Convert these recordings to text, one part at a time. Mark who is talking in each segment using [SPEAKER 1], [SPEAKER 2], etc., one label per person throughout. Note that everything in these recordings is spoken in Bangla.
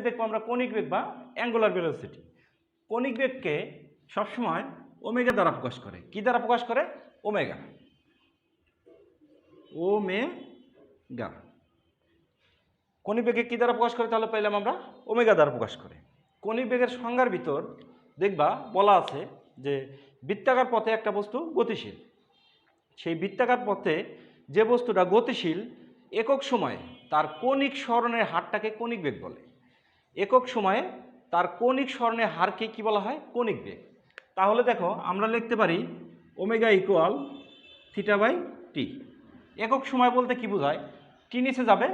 [SPEAKER 1] দেখব আমরা কনিক বেগ বা অ্যাঙ্গুলার ভেলোসিটি। কনিক বেগকে সবসময় ওমেগা দ্বারা প্রকাশ করে। কি দ্বারা প্রকাশ করে? ওমেগা। ওমেগা। কণিক বেগে কী দ্বারা প্রকাশ করে তাহলে পাইলাম আমরা? ওমেগা দ্বারা প্রকাশ করে। কণিক বেগের সংজ্ঞার ভিতর দেখবা বলা আছে যে বৃত্তাকার পথে একটা বস্তু গতিশীল। সেই বৃত্তাকার পথে যে বস্তুটা গতিশীল, একক সময়ে তার কণিক স্মরণের হারটাকে কণিক বেগ বলে। একক সময়ে তার কণিক স্মরণের হারকে কি বলা হয়? কণিক বেগ। তাহলে দেখো, আমরা লিখতে পারি omega equal theta by T. একক সময় বলতে কি বোঝায়? টি নিচে যাবে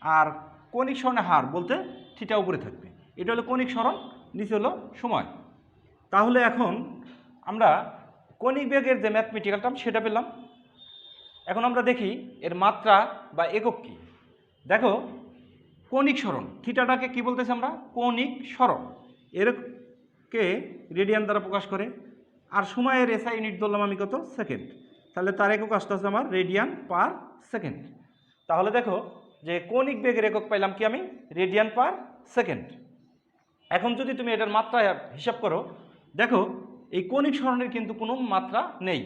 [SPEAKER 1] আর কণিক স্মরণের হার বলতে থিটা উপরে থাকবে। এটা হলো কণিক স্মরণ নিচে হলো সময়। তাহলে এখন আমরা কণিক বেগের যে ম্যাথমেটিক্যাল টার্ম সেটা পেলাম। এখন আমরা দেখি এর মাত্রা বা একক কী। দেখো কৌণিক সরণ, থিটাটাকে কি বলতেছি আমরা? কৌণিক সরণ। এরকে রেডিয়ান দ্বারা প্রকাশ করে। আর সময়ের এসআই ইউনিট ধরলাম আমি কত? সেকেন্ড। তাহলে তার একক আসতেছে আমার রেডিয়ান পার সেকেন্ড। তাহলে দেখো যে কৌণিক বেগের একক পাইলাম কি আমি? Radian per second. এখন যদি তুমি এটার মাত্রা হিসাব করো, দেখো এই কৌণিক সরণের কিন্তু কোনো মাত্রা নেই।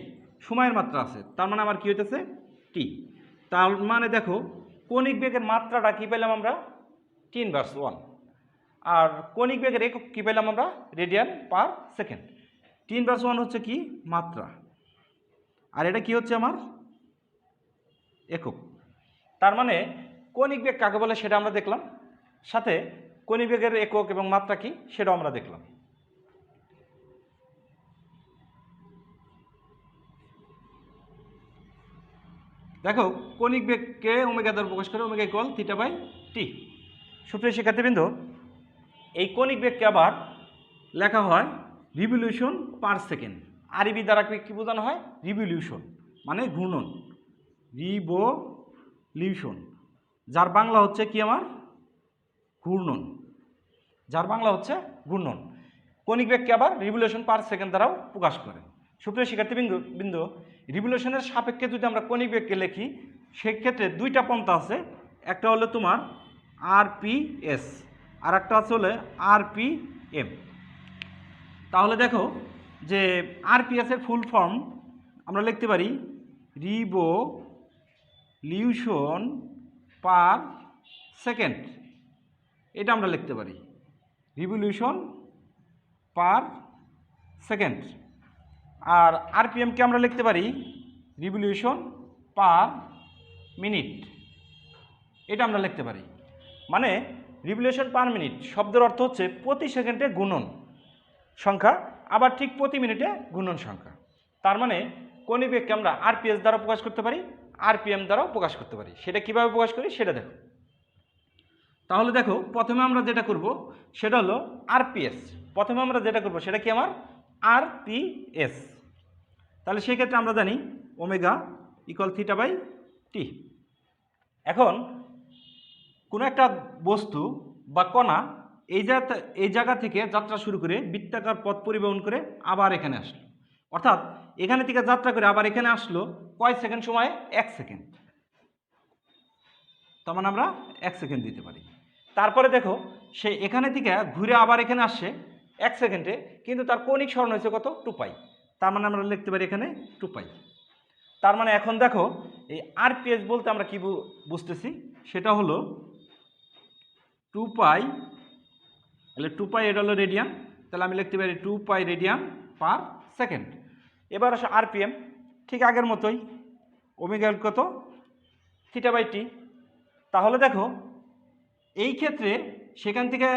[SPEAKER 1] সময়ের মাত্রা আছে। তার মানে আমার কি হইতেছে? টি তার মানে দেখো কৌণিক বেগের মাত্রাটা কী পেলাম আমরা? তিন ভার্স ওয়ান আর কৌণিক বেগের একক কী পেলাম আমরা? রেডিয়ান পার সেকেন্ড তিন ভার্স ওয়ান হচ্ছে কি? মাত্রা। আর এটা কি হচ্ছে আমার? একক। তার মানে কৌণিক বেগ কাকে বলে সেটা আমরা দেখলাম। সাথে কৌণিক বেগের একক এবং মাত্রা কি সেটাও আমরা দেখলাম। দেখো, কৌণিক বেগকে ওমেগা দ্বারা প্রকাশ করে omega equal theta by T সুপ্রিয় শিক্ষার্থীবৃন্দ, এই কৌণিক বেগকে আবার লেখা হয় রিভলিউশন পার সেকেন্ড আরবি দ্বারা কি বোঝানো হয়? রিভলিউশন মানে ঘূর্ণন। রিভলিউশন যার বাংলা হচ্ছে কি আমার? ঘূর্ণন। যার বাংলা হচ্ছে ঘূর্ণন। কৌণিক বেগকে আবার রিভলিউশন পার সেকেন্ড দ্বারাও প্রকাশ করে। সুপ্রিয় শিক্ষার্থীবৃন্দ, বিন্দু রিভলিউশনের সাপেক্ষে যদি আমরা কৌণিক বেগকে লিখি, সেক্ষেত্রে দুইটা পন্থা আছে। একটা হলো তোমার আরপিএস। আর একটা আছে হলে আরপিএম। তাহলে দেখো যে আরপিএস এর ফুল ফর্ম আমরা লিখতে পারি রিবো লিউশন পার সেকেন্ড এটা আমরা লিখতে পারি রিভলিউশন পার সেকেন্ড আর আরপিএমকে আমরা লিখতে পারি রিভলিউশন পার মিনিট এটা আমরা লিখতে পারি। মানে রিভলিউশন পার মিনিট শব্দের অর্থ হচ্ছে প্রতি সেকেন্ডে গুণন সংখ্যা, আবার ঠিক প্রতি মিনিটে গুণন সংখ্যা। তার মানে কোন কণিবেগকে আমরা আরপিএস দ্বারা প্রকাশ করতে পারি আরপিএম দ্বারাও প্রকাশ করতে পারি। সেটা কীভাবে প্রকাশ করি সেটা দেখো। তাহলে দেখো, প্রথমে আমরা যেটা করব, সেটা হলো আরপিএস প্রথমে আমরা যেটা করব, সেটা কি আমার? আরপিএস তাহলে সেই ক্ষেত্রে আমরা জানি omega equal theta by T এখন কোনো একটা বস্তু বা কণা এই জায়গা এই জায়গা থেকে যাত্রা শুরু করে বৃত্তাকার পথ পরিবহন করে আবার এখানে আসলো। অর্থাৎ এখানে থেকে যাত্রা করে আবার এখানে আসলো কয় সেকেন্ড সময়ে? এক সেকেন্ড। তার মানে আমরা এক সেকেন্ড দিতে পারি। তারপরে দেখো, সে এখানে থেকে ঘুরে আবার এখানে আসছে এক সেকেন্ডে, কিন্তু তার কৌণিক স্মরণ হয়েছে কত? Two pi. তার মানে আমরা লিখতে পারি এখানে টু পাই। তার মানে এখন দেখো, এই আরপিএস বলতে আমরা কি বুঝতেছি? সেটা হলো টু পাই তাহলে টু পাই এটা হলো রেডিয়ান তাহলে আমি লিখতে পারি two pi radian per second এবার আসো আরপিএম ঠিক আগের মতোই ওমেগা কত? থিটা বাই টি তাহলে দেখো, এই ক্ষেত্রে সেখান থেকে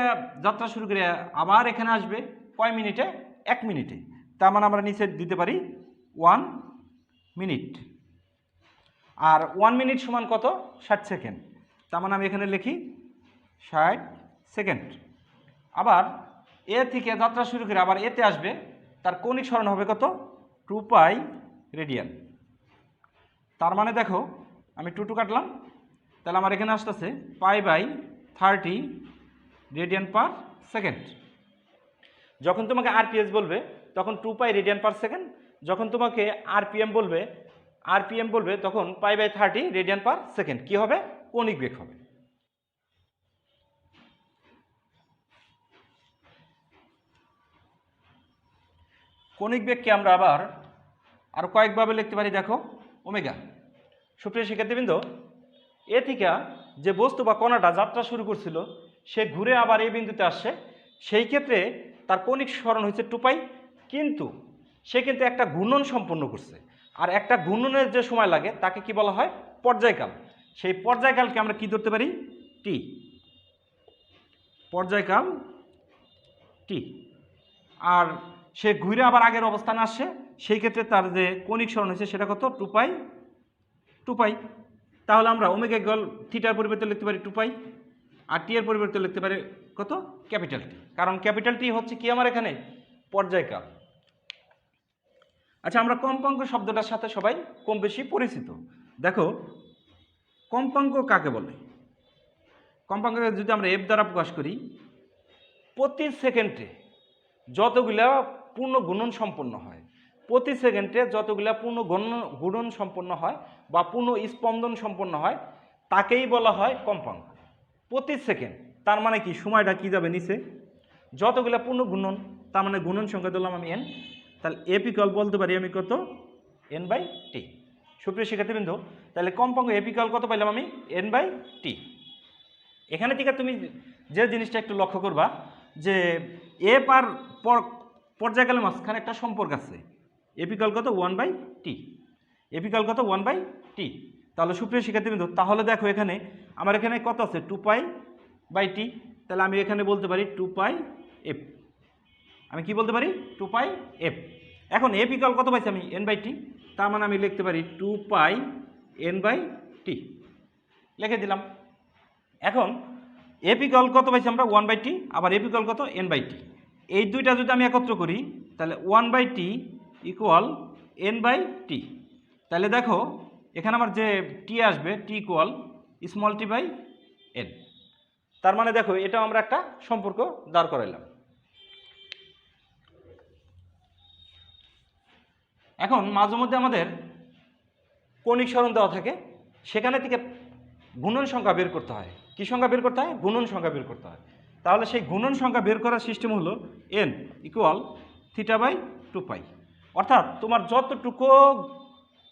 [SPEAKER 1] যাত্রা শুরু করে আবার এখানে আসবে কয় মিনিটে? এক মিনিটে। তার মানে আমরা নিচে দিতে পারি ওয়ান মিনিট আর ওয়ান মিনিট সমান কত? ষাট সেকেন্ড তার মানে আমি এখানে লিখি ষাট সেকেন্ড। আবার এ থেকে যাত্রা শুরু করে আবার এতে আসবে, তার কৌণিক স্মরণ হবে কত? Two pi radian. তার মানে দেখো, আমি টু টু কাটলাম, তাহলে আমার এখানে আসতেছে pi by thirty radian per second. যখন তোমাকে আরপিএস বলবে, তখন two pi radian per second. যখন তোমাকে আরপিএম বলবে আরপিএম বলবে, তখন pi by thirty radian per second. কী হবে? কৌণিক বেগ হবে। কণিক বেগকে আমরা আবার আর কয়েকভাবে লিখতে পারি, দেখো, ওমেগা। সুপ্রিয় শিক্ষার্থীবৃন্দ, এ থেকে যে বস্তু বা কণাটা যাত্রা শুরু করছিল, সে ঘুরে আবার এই বিন্দুতে আসছে। সেই ক্ষেত্রে তার কণিক স্মরণ হয়েছে টুপাই কিন্তু সে কিন্তু একটা ঘূর্ণন সম্পন্ন করছে। আর একটা ঘূর্ণনের যে সময় লাগে, তাকে কি বলা হয়? পর্যায়কাল। সেই পর্যায়কালকে আমরা কি ধরতে পারি? টি পর্যায়কাল টি আর সে ঘুরে আবার আগের অবস্থানে আসছে সেই ক্ষেত্রে তার যে কণিক স্মরণ হয়েছে সেটা কত? Two pi two pi. তাহলে আমরা ওমেগা গল থিটার পরিবর্তে লিখতে পারি টু পাই, আর টি এর পরিবর্তে লিখতে পারি কত? Capital T. কারণ ক্যাপিটাল টি হচ্ছে কি আমার এখানে? পর্যায়কাল। আচ্ছা আমরা কম্পাঙ্ক শব্দটার সাথে সবাই কম বেশি পরিচিত। দেখো, কম্পাঙ্ক কাকে বলে? কম্পাঙ্ককে যদি আমরা এফ দ্বারা প্রকাশ করি, প্রতি সেকেন্ডে যতগুলা পূর্ণ গুণন সম্পন্ন হয়। প্রতি সেকেন্ডে যতগুলা পূর্ণ গণন গুণন সম্পন্ন হয় বা পূর্ণ স্পন্দন সম্পন্ন হয়, তাকেই বলা হয় কম্পাঙ্ক। প্রতি সেকেন্ড, তার মানে কি? সময়টা কি যাবে নিচে? যতগুলা পূর্ণ গুণন, তার মানে গুণন সংখ্যা দিলাম আমি এন তাহলে এপিকল বলতে পারি আমি কত? এন বাই টি সুপ্রিয় শিক্ষার্থীবৃন্দ, তাহলে কম্পাঙ্ক এপিকল কত পাইলাম আমি? এন বাই টি এখানে থেকে তুমি যে জিনিসটা একটু লক্ষ্য করবা, যে এফ আর পর- পর্যায়কালের মাঝখানে একটা সম্পর্ক আছে। এপিকাল কত? ওয়ান বাই টি এপিকাল কত? ওয়ান বাই টি তাহলে সুপ্রিয় শিক্ষার্থীবৃন্দ, তাহলে দেখো এখানে আমার এখানে কত আছে? টু পাই বাই টি তাহলে আমি এখানে বলতে পারি টু পাই এফ আমি কি বলতে পারি? টু পাই এফ এখন এফ কত পাইছি আমি? এন বাই টি তার মানে আমি লিখতে পারি two pi n by T লিখে দিলাম। এখন এপিকল কত পাইছি আমরা? ওয়ান বাই টি আবার এপিকল কত? এন বাই টি এই দুইটা যদি আমি একত্র করি, তাহলে one by T equal n by t তাহলে দেখো, এখানে আমার যে টি আসবে T equal small t by n তার মানে দেখো এটা আমরা একটা সম্পর্ক দাঁড় করাইলাম। এখন মাঝে মধ্যে আমাদের কণিক স্মরণ দেওয়া থাকে, সেখানে থেকে গুণন সংখ্যা বের করতে হয়। কী সংখ্যা বের করতে হয়? গুণন সংখ্যা বের করতে হয়। তাহলে সেই গুণন সংখ্যা বের করার সিস্টেম হলো n equal theta by two pi অর্থাৎ তোমার যতটুকু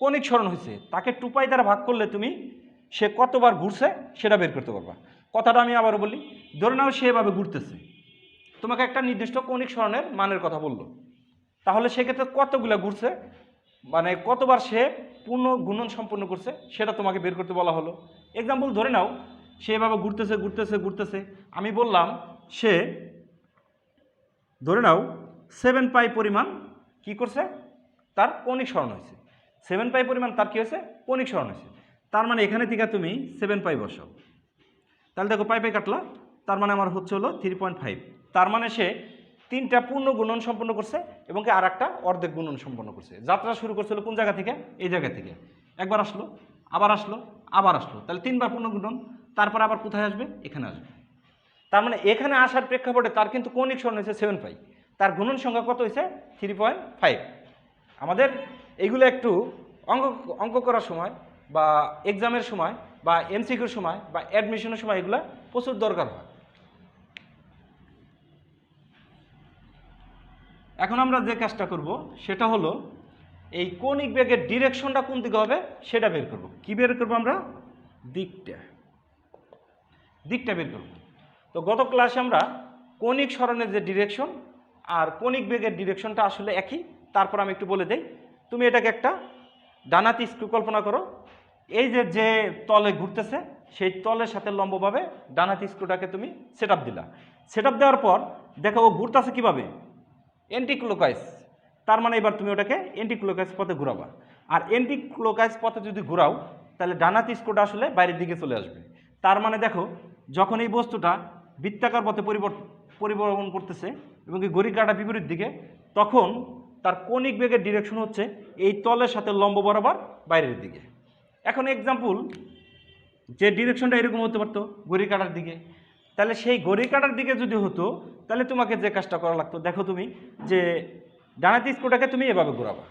[SPEAKER 1] কণিক স্মরণ হয়েছে, তাকে টু পাই দ্বারা ভাগ করলে তুমি সে কতবার ঘুরছে সেটা বের করতে পারবা। কথাটা আমি আবারও বলি, ধরে নাও সে এভাবে ঘুরতেছে। তোমাকে একটা নির্দিষ্ট কণিক স্মরণের মানের কথা বলল। তাহলে সেক্ষেত্রে কতগুলো ঘুরছে? মানে কতবার সে পূর্ণ গুণন সম্পন্ন করছে সেটা তোমাকে বের করতে বলা হলো। এক্সাম্পল ধরে নাও সে এভাবে ঘুরতেছে ঘুরতেছে ঘুরতেছে। আমি বললাম, সে, ধরে নাও সেভেন পাই পরিমাণ কি করছে? তার কণিক স্মরণ হয়েছে। সেভেন পাই পরিমাণ তার কী হয়েছে? কণিক স্মরণ হয়েছে। তার মানে এখানে থেকে তুমি সেভেন পাই বসাও। তাহলে দেখো পাই পাই কাটলা। তার মানে আমার হচ্ছে হলো থ্রি পয়েন্ট ফাইভ তার মানে সে তিনটা পূর্ণ গুণন সম্পন্ন করছে এবং আর একটা অর্ধেক গুণন সম্পন্ন করছে। যাত্রা শুরু করছিল কোন জায়গা থেকে? এই জায়গা থেকে। একবার আসলো, আবার আসলো আবার আসলো। তাহলে তিনবার পূর্ণ গুণন তারপর আবার কোথায় আসবে? এখানে আসবে। তার মানে এখানে আসার প্রেক্ষাপটে তার কিন্তু কৌণিক স্মরণ হয়েছে? সেভেন পাই তার গুণন সংখ্যা কত হয়েছে? থ্রি পয়েন্ট ফাইভ আমাদের এইগুলো একটু অঙ্ক অঙ্ক করার সময় বা এক্সামের সময় বা এমসিকিউর সময় বা অ্যাডমিশনের সময় এগুলো প্রচুর দরকার হয়। এখন আমরা যে কাজটা করব, সেটা হলো এই কৌণিক বেগের ডিরেকশনটা কোন দিকে হবে? সেটা বের করব। কি বের করব আমরা? দিকটা। দিকটা বের করব। তো গত ক্লাসে আমরা কৌণিক স্মরণের যে ডিরেকশন আর কৌণিক বেগের ডিরেকশনটা আসলে একই। তারপর আমি একটু বলে দেই, তুমি এটাকে একটা ডানাতি স্ক্রু কল্পনা করো। এই যে যে তলে ঘুরতেছে, সেই তলের সাথে লম্বভাবে ডানাতি স্ক্রুটাকে তুমি সেট দিলা। সেট দেওয়ার পর দেখো ও ঘুরতেছে কীভাবে? এন্টিক্লোকাইজ তার মানে এবার তুমি ওটাকে এন্টিক্লোকাইজ পথে ঘুরাবা। আর এন্টিক্লোকাইজ পথে যদি ঘুরাও, তাহলে ডানাতি স্ক্রুটা আসলে বাইরের দিকে চলে আসবে। তার মানে দেখো, যখন এই বস্তুটা বৃত্তাকার পথে পরিবর্তন করতেছে এবং এই ঘড়ি কাটা বিপরীত দিকে, তখন তার কৌণিক বেগের ডিরেকশন হচ্ছে এই তলের সাথে লম্ব বরাবর বাইরের দিকে। এখন এক্সাম্পল যে ডিরেকশনটা এরকম হতে পারতো ঘড়ি কাটার দিকে। তাহলে সেই ঘড়ি কাটার দিকে যদি হতো, তাহলে তোমাকে যে কাজটা করা লাগতো, দেখো তুমি, যে ডানাতি স্ক্রুটাকে তুমি এভাবে ঘোরাবা।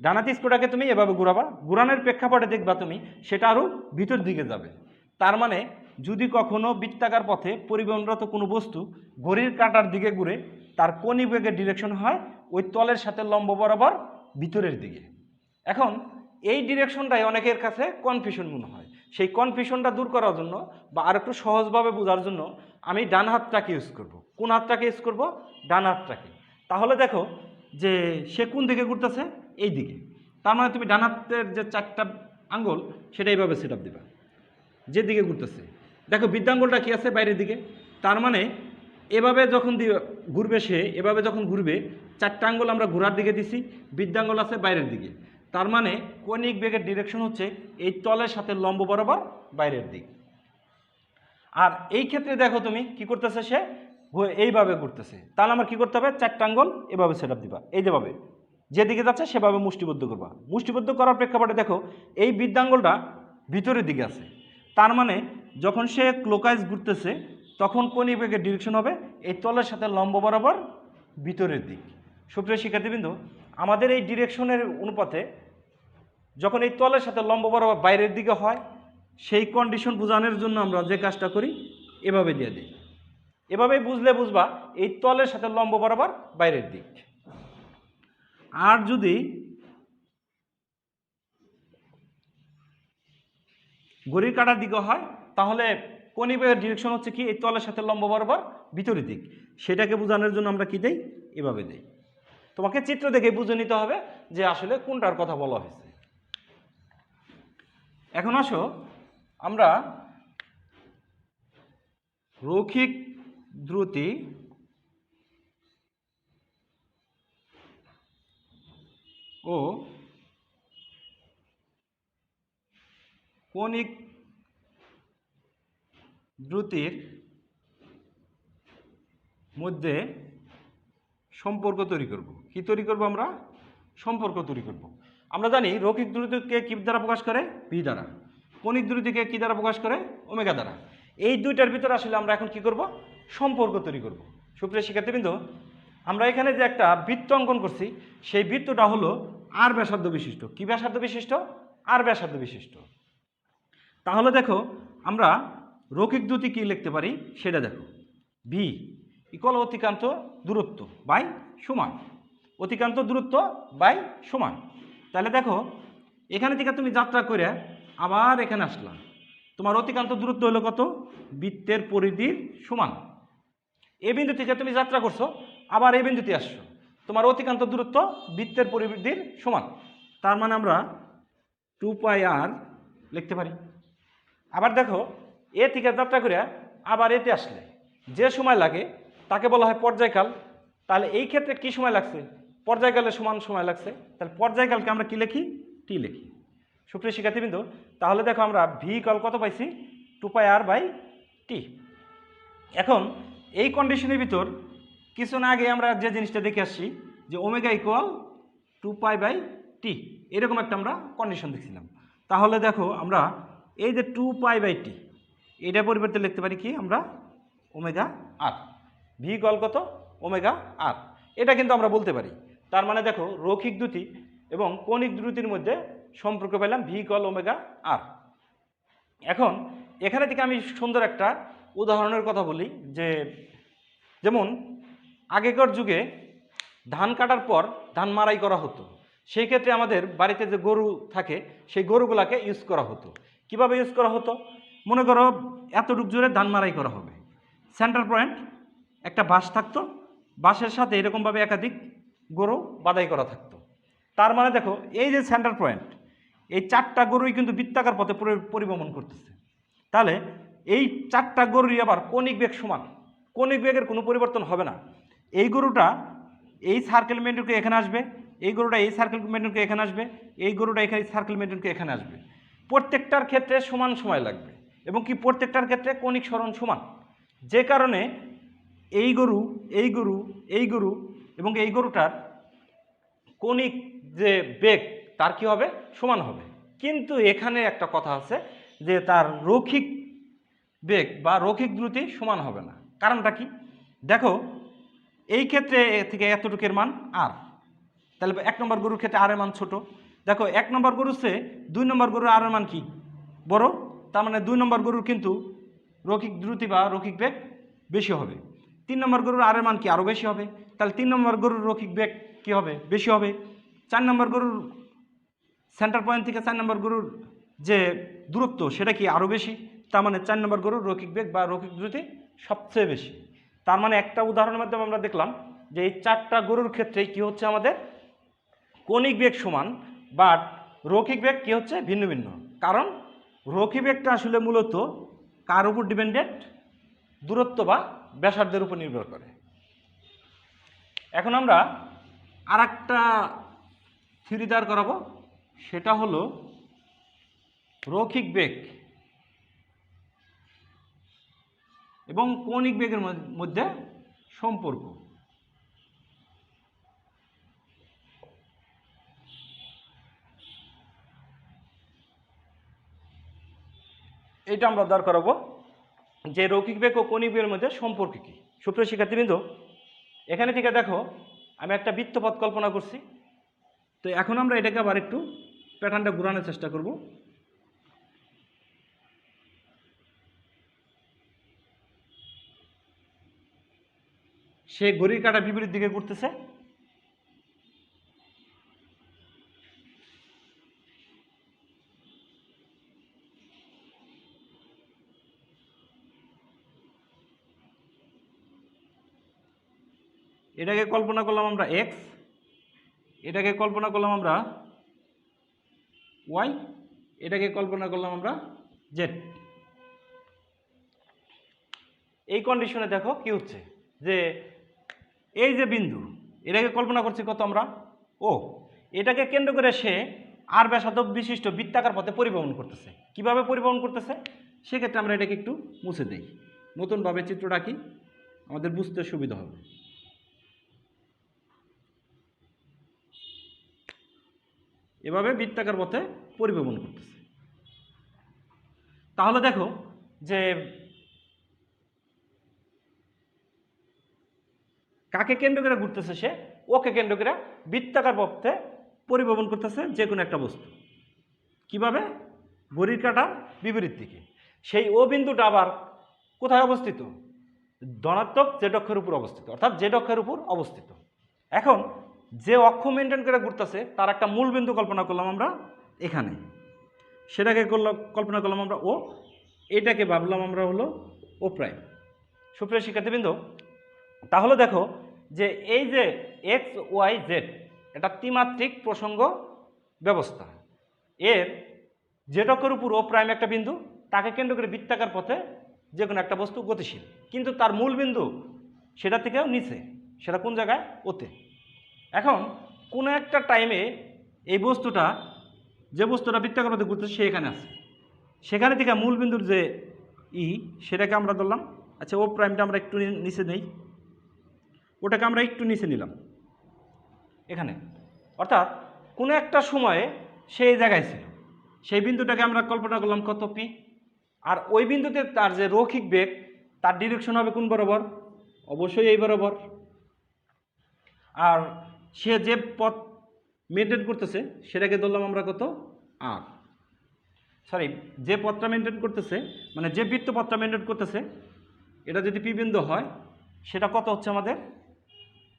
[SPEAKER 1] ডানাতি স্ক্রুটাকে তুমি এভাবে ঘোরাবা, ঘোরানোর প্রেক্ষাপটে দেখবা তুমি, সেটা আরও ভিতর দিকে যাবে। তার মানে যদি কখনো বৃত্তাকার পথে পরিবহনরত কোনো বস্তু ঘড়ির কাটার দিকে ঘুরে, তার কোনি বেগের ডিরেকশন হয় ওই তলের সাথে লম্ব বরাবর ভিতরের দিকে। এখন এই ডিরেকশনটাই অনেকের কাছে কনফিউশন মনে হয়। সেই কনফিউশনটা দূর করার জন্য বা আর একটু সহজভাবে বোঝার জন্য আমি ডান হাতটাকে ইউজ করব। কোন হাতটাকে ইউজ করব? ডান হাতটাকে। তাহলে দেখো যে সে কোন দিকে ঘুরতেছে? এই দিকে। তার মানে তুমি ডান হাতের যে চারটা আঙ্গুল, সেটা এইভাবে সেট আপ দিবা। যেদিকে ঘুরতেছে। দেখো, বৃদ্ধাঙ্গুলটা কি আছে বাইরের দিকে? তার মানে এভাবে যখন ঘুরবে সে, এভাবে যখন ঘুরবে, চারটা আঙ্গুল আমরা ঘোরার দিকে দিছি, বৃদ্ধাঙ্গুল আছে বাইরের দিকে। তার মানে কৌণিক বেগের ডিরেকশন হচ্ছে এই তলের সাথে লম্ব বরাবর বাইরের দিক। আর এই ক্ষেত্রে দেখো তুমি কি করতেছে সে? এইভাবে ঘুরতেছে। তাহলে আমার কি করতে হবে? চারটা আঙ্গুল এভাবে সেট আপ দিবা। এই যেভাবে। যেদিকে যাচ্ছে সেভাবে মুষ্টিবদ্ধ করবা। মুষ্টিবদ্ধ করার প্রেক্ষাপটে দেখো, এই বৃদ্ধাঙ্গুলটা ভিতরের দিকে আছে। তার মানে যখন সে ক্লোকাইজ ঘুরতেছে, তখন কোন বেগের ডিরেকশন হবে? এই তলের সাথে লম্ব বরাবর ভিতরের দিক। সুপ্রিয় শিক্ষার্থীবৃন্দ, আমাদের এই ডিরেকশনের অনুপাতে যখন এই তলের সাথে লম্ব বরাবর বাইরের দিকে হয়, সেই কন্ডিশন বোঝানোর জন্য আমরা যে কাজটা করি, এভাবে দিয়ে দিই। এভাবে বুঝলে বুঝবা, এই তলের সাথে লম্ব বরাবর বাইরের দিক। আর যদি ঘড়ির কাটার দিকে হয়, তাহলে কনিবের ডিরেকশন হচ্ছে কি? এই তলের সাথে লম্ব বরাবর ভিতরের দিক। সেটাকে বোঝানোর জন্য আমরা কি দেই? এভাবে দেই। তোমাকে চিত্র দেখে বুঝে নিতে হবে যে আসলে কোনটার কথা বলা হয়েছে। এখন আসো, আমরা রৌখিক দ্রুতি ও কৌণিক দ্রুতির মধ্যে সম্পর্ক তৈরি করব। কি তৈরি করব আমরা? সম্পর্ক তৈরি করব। আমরা জানি রৌকিক দ্রুতিকে কী দ্বারা প্রকাশ করে? ভি দ্বারা। কৌণিক দ্রুতিকে কী দ্বারা প্রকাশ করে? ওমেগা দ্বারা। এই দুইটার ভিতরে আসলে আমরা এখন কি করব? সম্পর্ক তৈরি করব। সুপ্রিয় শিক্ষার্থীবৃন্দ, আমরা এখানে যে একটা বৃত্ত অঙ্কন করছি, সেই বৃত্তটা হলো আর ব্যাসার্ধ বিশিষ্ট। কি ব্যাসার্ধ বিশিষ্ট? আর ব্যাসার্ধ বিশিষ্ট। তাহলে দেখো, আমরা রৌকিক দ্রুতি কী লিখতে পারি? সেটা দেখো। ভি ইকল অতিকান্ত দূরত্ব বাই সমান। অতিকান্ত দূরত্ব বাই সমান। তাহলে দেখো, এখানে থেকে তুমি যাত্রা করে আবার এখানে আসলাম তোমার অতিকান্ত দূরত্ব হলো কত? বৃত্তের পরিধির সমান। এ বিন্দু থেকে তুমি যাত্রা করছ, আবার এই বিন্দুতে আসছো। তোমার অতিকান্ত দূরত্ব বৃত্তের পরিধির সমান। তার মানে আমরা টু পাই আর লিখতে পারি। আবার দেখো, এ থেকে যাত্রা করে আবার এতে আসলে। যে সময় লাগে, তাকে বলা হয় পর্যায়কাল। তাহলে এই ক্ষেত্রে কি সময় লাগছে? পর্যায়কালের সমান সময় লাগছে। তাহলে পর্যায়কালকে আমরা কি লিখি? টি লিখি। সুপ্রিয় শিক্ষার্থীবৃন্দ, তাহলে দেখো আমরা ভি কল কত পাইছি? Two pi R by T এখন, এই কন্ডিশনের ভিতর কিছুদিন আগে আমরা যে জিনিসটা দেখে আসছি, যে omega equal two pi by T এরকম একটা আমরা কন্ডিশন দেখছিলাম। তাহলে দেখো, আমরা এই যে টু পাই বাই টি এটা পরিবর্তে লিখতে পারি কি আমরা? ওমেগা আর ভি কল কত? ওমেগা আর এটা কিন্তু আমরা বলতে পারি। তার মানে দেখো, রৌখিক দ্রুতি এবং কৌণিক দ্রুতির মধ্যে সম্পর্ক পেলাম ভি কল ওমেগা আর এখন, এখানে থেকে আমি সুন্দর একটা উদাহরণের কথা বলি যে, যেমন, আগেকার যুগে ধান কাটার পর ধান মারাই করা হতো। সেই ক্ষেত্রে আমাদের বাড়িতে যে গরু থাকে, সেই গরুগুলাকে ইউজ করা হতো। কীভাবে ইউজ করা হতো? মনে করো এতটুক জোরে ধান মারাই করা হবে। সেন্টার পয়েন্ট একটা বাঁশ থাকতো। বাঁশের সাথে এরকমভাবে একাধিক গরু বাদাই করা থাকতো। তার মানে দেখো, এই যে সেন্টার পয়েন্ট এই চারটা গরুই কিন্তু বৃত্তাকার পথে পরি- পরিভ্রমণ করতেছে। তাহলে এই চারটা গরুরই আবার কৌণিক বেগ সমান। কৌণিক বেগের কোনো পরিবর্তন হবে না। এই গরুটা এই সার্কেল মেন্টুকে এখানে আসবে, এই গরুটা এই সার্কেল মেন্টুকে এখানে আসবে, এই গরুটা এখানে সার্কেল মেন্টুকে এখানে আসবে। প্রত্যেকটার ক্ষেত্রে সমান সময় লাগবে এবং কি প্রত্যেকটার ক্ষেত্রে কণিক স্মরণ সমান। যে কারণে এই গরু এই গরু এই গরু এবং এই গরুটার কণিক যে বেগ, তার কি হবে? সমান হবে। কিন্তু এখানে একটা কথা আছে যে তার রৌখিক বেগ বা রৌখিক দ্রুতি সমান হবে না। কারণটা কি? দেখো, এই ক্ষেত্রে থেকে এতটুকের মান আর। তাহলে এক নম্বর গরুর ক্ষেত্রে আর এর মান ছোট। দেখো, এক নম্বর গরুর চেয়ে দুই নম্বর গরুর আর মান কি? বড়। তার মানে দুই নম্বর গরুর কিন্তু রৈখিক দ্রুতি বা রৈখিক বেগ বেশি হবে। তিন নম্বর গরুর আরের মান কি? আরও বেশি হবে। তাহলে তিন নম্বর গরুর রৈখিক বেগ কী হবে? বেশি হবে। চার নম্বর গরুর সেন্টার পয়েন্ট থেকে চার নম্বর গরুর যে দূরত্ব, সেটা কি আরও বেশি? তার মানে চার নম্বর গরুর রৈখিক বেগ বা রৈখিক দ্রুতি সবচেয়ে বেশি। তার মানে একটা উদাহরণের মাধ্যমে আমরা দেখলাম যে এই চারটা গরুর ক্ষেত্রে কি হচ্ছে আমাদের? কণিক বেগ সমান বাট রৌখিক বেগ কি হচ্ছে? ভিন্ন ভিন্ন। কারণ রৌখিক বেগটা আসলে মূলত কার উপর ডিপেন্ডেন্ট দূরত্ব বা ব্যাসার্ধের উপর নির্ভর করে। এখন আমরা আর একটা থিওরি দাঁড় করাবো। সেটা হলো রৌখিক বেগ এবং কৌণিক বেগের মধ্যে সম্পর্ক। এটা আমরা দাঁড় করাবো। যে রৌকিক বেগ ও কৌণিক বেগের মধ্যে সম্পর্ক কী? সুপ্রিয় শিক্ষার্থীবৃন্দ, এখানে থেকে দেখো, আমি একটা বৃত্তপথ কল্পনা করছি। তো এখন আমরা এটাকে আবার একটু প্যাটার্নটা ঘুরানোর চেষ্টা করব। সে ঘড়ির কাটা বিপরীত দিকে ঘুরতেছে। এটাকে কল্পনা করলাম আমরা এক্স এটাকে কল্পনা করলাম আমরা ওয়াই এটাকে কল্পনা করলাম আমরা জেড এই কন্ডিশনে দেখো কি হচ্ছে? যে এই যে বিন্দু, এটাকে কল্পনা করছি কত আমরা? ও, এটাকে কেন্দ্র করে সে আর ব্যাসার্ধ বিশিষ্ট বৃত্তাকার পথে পরিবহন করতেছে। কীভাবে পরিবহন করতেছে? সেক্ষেত্রে আমরা এটাকে একটু মুছে দিই। নতুনভাবে চিত্রটা কি আমাদের বুঝতে সুবিধা হবে। এভাবে বৃত্তাকার পথে পরিভ্রমণ করতেছে। তাহলে দেখো যে কাকে কেন্দ্র করে ঘুরতেছে সে? ওকে কেন্দ্র করে বৃত্তাকার পথে পরিভ্রমণ করতেছে যে কোনো একটা বস্তু। কীভাবে? ঘড়ির কাঁটার বিপরীত দিকে। সেই ও বিন্দুটা আবার কোথায় অবস্থিত? ধনাত্মক জেড অক্ষের উপর অবস্থিত। অর্থাৎ জেড অক্ষের উপর অবস্থিত। এখন যে অক্ষ মেনটেন করে ঘুরতেছে, তার একটা মূল বিন্দু কল্পনা করলাম আমরা এখানে। সেটাকে করলাম কল্পনা করলাম আমরা ও, এটাকে ভাবলাম আমরা হলো ও প্রাইম। সুপ্রিয় শিক্ষার্থীবৃন্দ, তাহলে দেখো যে এই যে এক্স, ওয়াই, জেড, এটা ত্রিমাত্রিক প্রসঙ্গ ব্যবস্থা। এর জেডকের উপর ও প্রাইম একটা বিন্দু, তাকে কেন্দ্র করে বৃত্তাকার পথে যে কোনো একটা বস্তু গতিশীল। কিন্তু তার মূল বিন্দু সেটা থেকেও নিচে, সেটা কোন জায়গায়? ওতে। এখন কোনো একটা টাইমে এই বস্তুটা, যে বস্তুটা বৃত্তাকার পথে ঘুরতেছে, সে এখানে আছে। সেখানে থেকে মূল বিন্দুর যে ই সেটাকে আমরা ধরলাম। আচ্ছা ও প্রাইমটা আমরা একটু নিচে নেই। ওটাকে আমরা একটু নিচে নিলাম। এখানে। অর্থাৎ কোনো একটা সময়ে সেই জায়গায় ছিল। সেই বিন্দুটাকে আমরা কল্পনা করলাম কত পি আর ওই বিন্দুতে তার যে রৈখিক বেগ, তার ডিরেকশন হবে কোন বরাবর? অবশ্যই এই বরাবর। আর সে যে পথ মেনটেন করতেছে, সেটাকে ধরলাম আমরা কত? আর সরি যে পথটা মেনটেন করতেছে মানে যে বৃত্ত পথটা মেনটেন করতেছে, এটা যদি পি বিন্দু হয়, সেটা কত হচ্ছে আমাদের?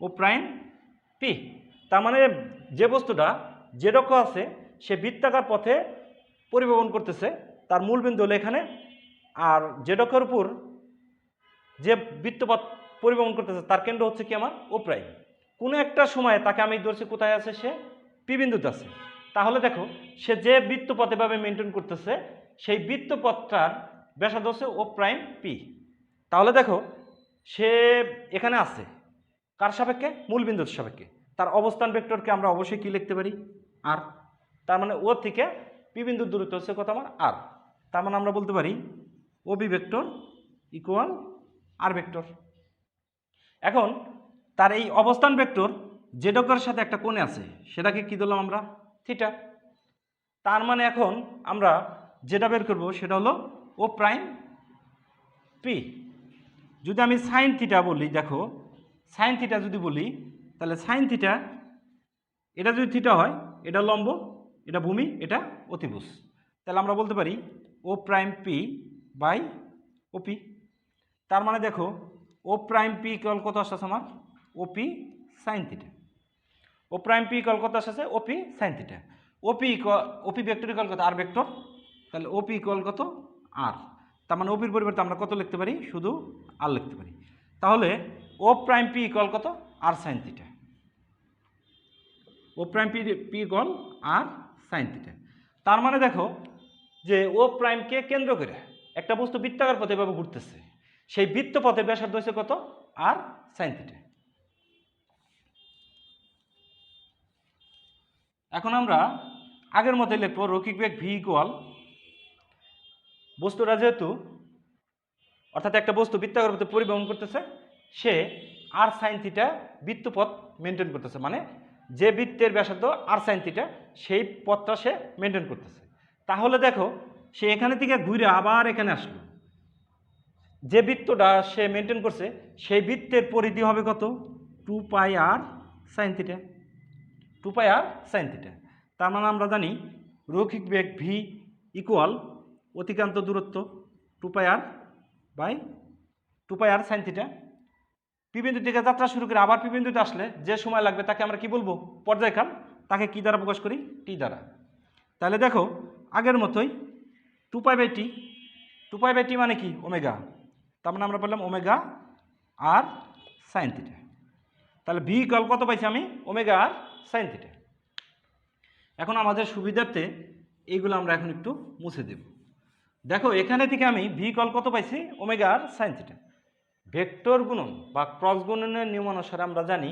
[SPEAKER 1] ও প্রাইম পি তার মানে যে বস্তুটা যে রক্ষ আছে, সে বৃত্তাকার পথে পরিবহন করতেছে, তার মূল বিন্দু হলো এখানে আর যে রক্ষের উপর যে বৃত্তপথ পরিবহন করতেছে, তার কেন্দ্র হচ্ছে কি আমার? ও প্রাইম কোনো একটা সময়ে তাকে আমি ধরছি, কোথায় আছে সে? পি বিন্দুতে আছে। তাহলে দেখো, সে যে বৃত্তপথ এভাবে মেনটেন করতেছে, সেই বৃত্তপথটার ব্যাসার্ধ হচ্ছে ও প্রাইম পি তাহলে দেখো, সে এখানে আছে। কার সাপেক্ষে? মূল বিন্দুর সাপেক্ষে। তার অবস্থান ভেক্টরকে আমরা অবশ্যই কি লিখতে পারি? আর তার মানে ও থেকে পি বিন্দুর দূরত্ব হচ্ছে কত আমার? আর তার মানে আমরা বলতে পারি O B vector equal r vector এখন তার এই অবস্থান ভেক্টর জেডকের সাথে একটা কোণে আছে, সেটাকে কি দিলাম আমরা? থিটা তার মানে এখন আমরা যেটা বের করব সেটা হলো ও প্রাইম পি যদি আমি সাইন থিটা বলি, দেখো সাইন থিটা যদি বলি, তাহলে সাইন থিটা এটা যদি থিটা হয়, এটা লম্ব, এটা ভূমি, এটা অতিভুজ। তাহলে আমরা বলতে পারি O prime P by OP তার মানে দেখো ও প্রাইম পি ইকুয়াল কত আসছে আমার? OP sine theta O prime P equal কত আসছে OP sine theta OP OP vector equal কত? আর ভেক্টর তাহলে ওপি ইকুয়াল কত? আর তার মানে ওপির পরিবর্তে আমরা কত লিখতে পারি? শুধু আর লিখতে পারি। তাহলে ও প্রাইম পি ইকুয়াল কত? R sine theta O prime P P equal r sine theta তার মানে দেখো যে ও প্রাইমকে কেন্দ্র করে একটা বস্তু বৃত্তাকার পথে এভাবে ঘুরতেছে। সেই বৃত্ত পথের ব্যাসার্ধ হচ্ছে কত? আর সাইন থিটা এখন আমরা আগের মতো লিখব রৌকিক বেগ ভি ইকুয়াল বস্তুটা যেহেতু, অর্থাৎ একটা বস্তু বৃত্তাকার পথে পরিবহন করতেছে, সে আর সাইন থিটা বৃত্তপথ মেনটেন করতেছে মানে যে বৃত্তের ব্যাসার্ধ আর সাইন থিটা সেই পথটা সে মেনটেন করতেছে। তাহলে দেখো, সে এখানে থেকে ঘুরে আবার এখানে আসলো। যে বৃত্তটা সে মেনটেন করছে, সেই বৃত্তের পরিধি হবে কত? Two pi r sine theta two pi r sine theta তার মানে আমরা জানি রৈখিক বেগ ভি ইকুয়াল অতিক্রান্ত দূরত্ব two pi r by two pi r sine theta P বিন্দু থেকে যাত্রা শুরু করে আবার পি বিন্দুতে আসলে যে সময় লাগবে তাকে আমরা কি বলব? পর্যায়কাল। তাকে কি দ্বারা প্রকাশ করি? টি দ্বারা। তাহলে দেখো, আগের মতোই two pi by T two pi by T মানে কি? ওমেগা। তার মানে আমরা বললাম ওমেগা আর সাইন থিটা তাহলে ভি কল কত পাইছি আমি? ওমেগা আর সাইন থিটা এখন আমাদের সুবিধার্থে এইগুলো আমরা এখন একটু মুছে দেব। দেখো, এখানে থেকে আমি ভি কল কত পাইছি? Omega r sine theta vector গুণন বা ক্রস গুণনের নিয়ম অনুসারে আমরা জানি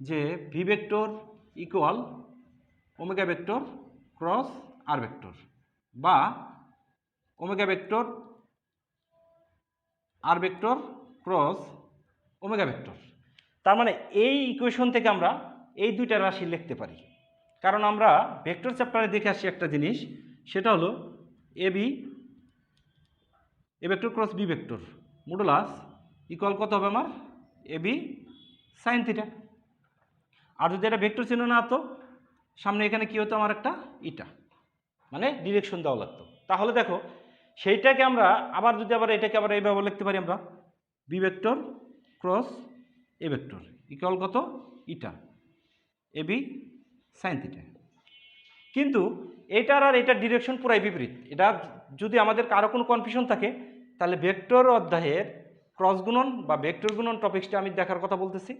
[SPEAKER 1] যে v vector equal omega vector cross r vector বা omega vector r vector cross omega vector তার মানে এই ইকুয়েশন থেকে আমরা এই দুইটা রাশি লিখতে পারি। কারণ আমরা ভেক্টর চ্যাপ্টারে দেখে আসি একটা জিনিস, সেটা হলো A B, A vector cross B vector, modulus, equal কত হবে আমার? A B sine theta. আর যদি এটা ভেক্টর চিহ্ন না হতো, সামনে এখানে কী হতো আমার একটা? ইটা। মানে ডিরেকশন দেওয়া লাগতো। তাহলে দেখো, সেইটাকে আমরা আবার যদি আবার এটাকে আবার এইভাবে লিখতে পারি আমরা, B vector cross A vector, equal কত? ইটা। এ বি সাইন থিটা কিন্তু এটার আর এটার ডিরেকশন পুরাই বিপরীত। এটা যদি আমাদের কারও কোনো কনফিউশন থাকে, তাহলে ভেক্টর অধ্যায়ের ক্রস গুণন বা ভেক্টর গুণন টপিক্সটা আমি দেখার কথা বলতেছি।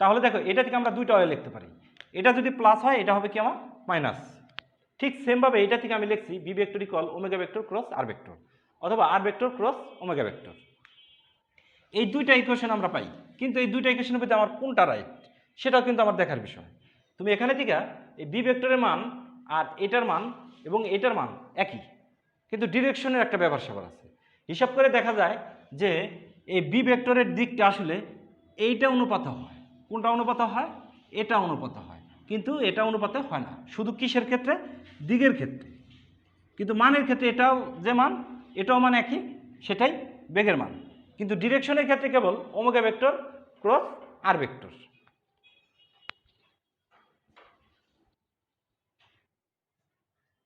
[SPEAKER 1] তাহলে দেখো, এটা থেকে আমরা দুইটা ওয়ে লিখতে পারি। এটা যদি প্লাস হয়, এটা হবে কি আমার? মাইনাস ঠিক সেমভাবে এটা থেকে আমি লিখছি B vector equal omega vector cross r vector অথবা r vector cross omega vector এই দুইটা ইকুয়েশন আমরা পাই। কিন্তু এই দুইটা ইকুয়েশনের মধ্যে আমার কোনটা রাইট সেটাও কিন্তু আমার দেখার বিষয়। তুমি এখানে থেকে এই বি ভেক্টরের মান আর এটার মান এবং এটার মান একই। কিন্তু ডিরেকশনের একটা ব্যাপার স্যাপার আছে। হিসাব করে দেখা যায় যে এই বি ভেক্টরের দিকটা আসলে এইটা অনুপাত হয়, কোনটা অনুপাত হয়? এটা অনুপাত হয়। কিন্তু এটা অনুপাতে হয় না। শুধু কিসের ক্ষেত্রে? দিকের ক্ষেত্রে। কিন্তু মানের ক্ষেত্রে এটাও যে মান, এটাও মান একই, সেটাই বেগের মান। কিন্তু ডিরেকশনের ক্ষেত্রে কেবল omega vector cross r vector.